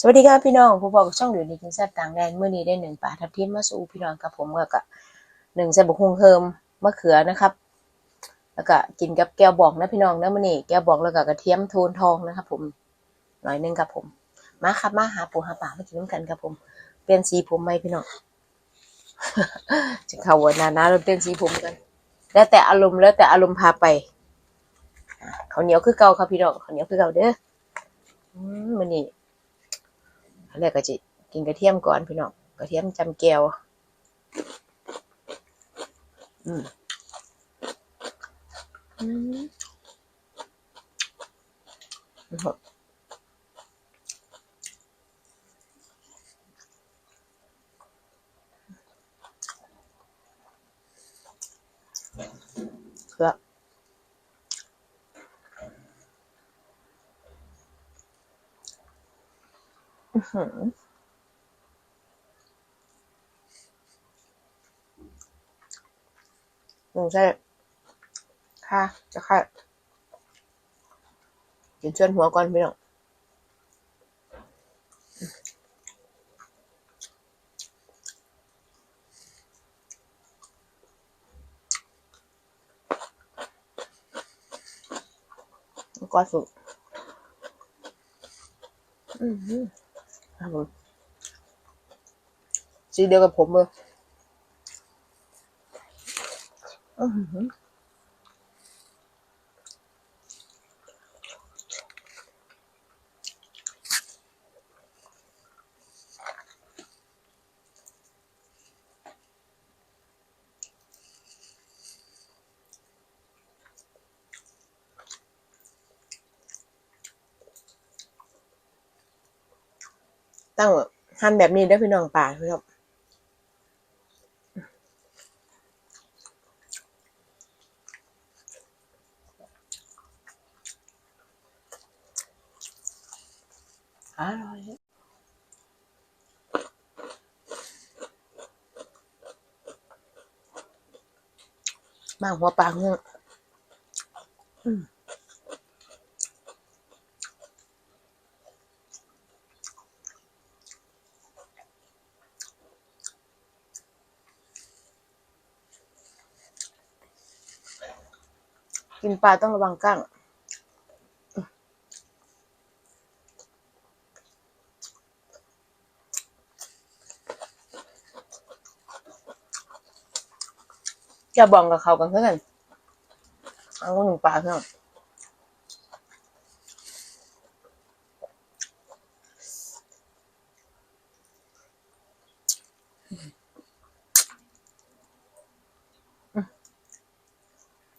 สวัสดีครับพี่น้องผู้บอกกับช่องเดือดดีกินแซ่บต่างแดนเมื่อนี้ได้หนึ่งป่าทับทิมมาสู่พี่น้องกับผมกับหนึ่งใส่บุกฮงเฮิมมะเขือนะครับ แล้วก็กินกับแก้วบองนะพี่น้องนะมื่อนี้แก้วบองแล้วก็กระเทียมโทนทองนะครับผมหน่อยหนึงครับผม มาครับมาหาปูหาป่ามากินน้ำกันครับผม เปลี่ยนสีผมไหมพี่น้องจะเข้าวันนานะเราเปลี่ยนสีผมกัน แล้วแต่อารมณ์แล้วแต่อารมณ์พาไปอะข้าเหนียวคือเก่าครับพี่น้องเขาเหนียวคือเก่าเด้อมื่อนี้อัน แรกก็จะกินกระเทียมก่อนพี่น้องกระเทียมจำแก้วอืมอืมอื้อหือแล้วอื้อ หือหนูใช่ค่ะ จะค่ะกินเชือนหัวก่อนพี่น้องก้อนสุกอือหือ ครับผมสีเดียวกับผมเลย ตั้งหั่นแบบนี้ได้พี่น้องป่าพี่น้องอร่อยมากหัวปลาเนี่ยอืม กินปลาต้องระวังก้างจะบองกับเขากันเพื่อนเอาหนึ่งปลาเพื่อน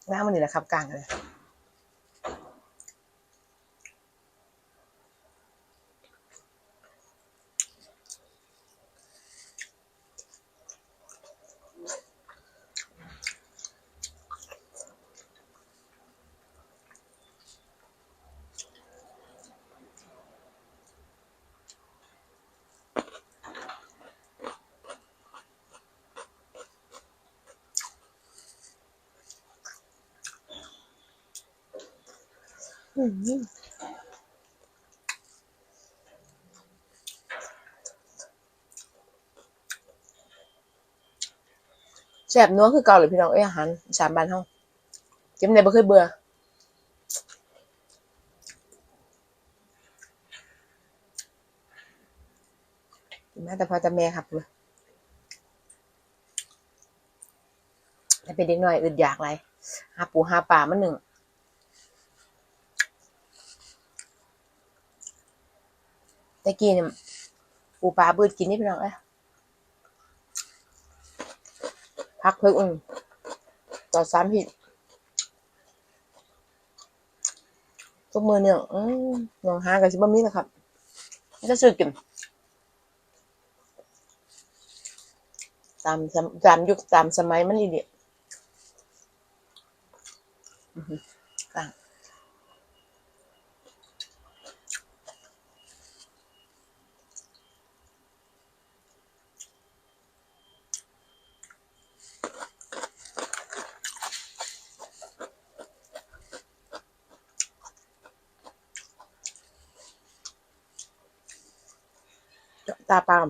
หน้ามันนี่แหละครับกลางเลย แซ่บนัวคือเก่าเลยพี่น้องเอ้ยอาหารสามบานเฮากินได้บ่เคยเบื่อกินมาแต่พอแต่แม่ครับเลยแต่เป็นเด็กน้อยอึดอยากไรหาปูหาปลามาหนึ่ง ตะกี้เนี่ยปูปลาเบิดกินนี่พี่น้องเอ้พักเพิ่งอืมต่อสามผิดทุกมือเนี่ยอืมลองหากันสิบ่มีนะครับจะซื้อกินตามตามยุคตามสมัยมันอีเดียอื ตาปาม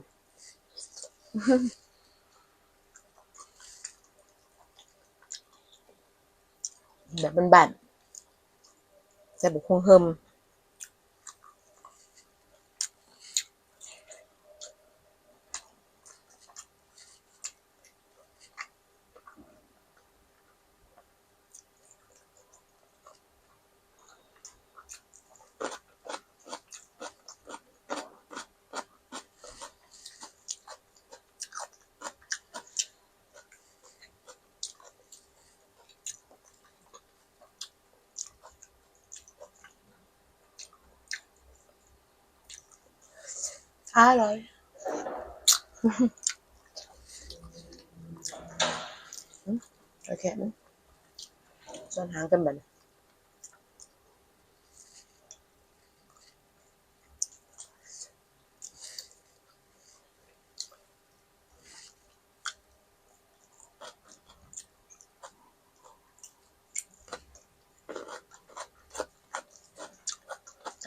แบบบ้านๆแต่บุกคงเฮิม อร่อยโอเคมั้ยส่วนหางกันบัน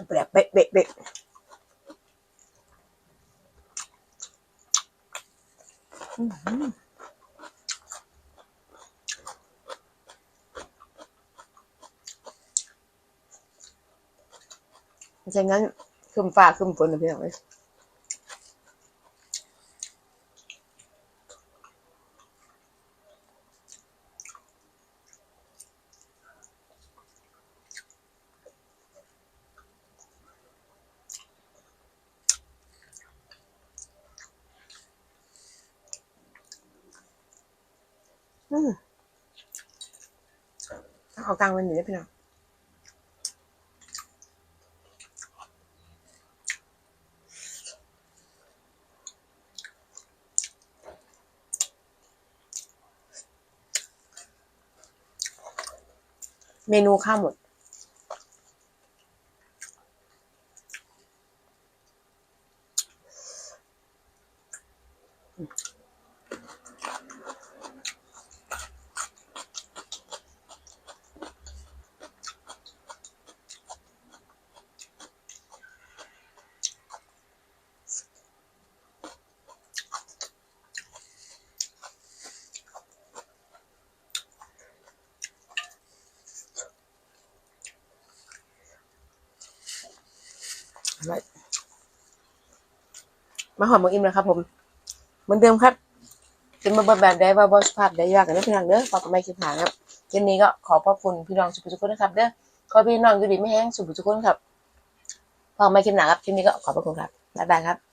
แปลกเบะเบะเบะอื้อหือ จากนั้นคืมฟ้าคืมฝนนะพี่น้องเลย อืมเอากลางวันอยู่ได้พี่น้องเมนูข้าวหมด อร่อย มาหอมหมกอิ่มแล้วครับผมเหมือนเดิมครับเป็นมาแบบได้ว่าบอสภาพได้ยากกันนะพี่น้องเด้อฝากกับไม่คิดหาครับเช่นนี้ก็ขอขอบคุณพี่น้องสุภุทุกคนนะครับเด้อขอพี่น้องอยู่ดีไม่แห้งสุภุทุกคนครับฝากไม่คิดหนาครับเช่นนี้ก็ขอบพระคุณครับบ๊ายบายครับ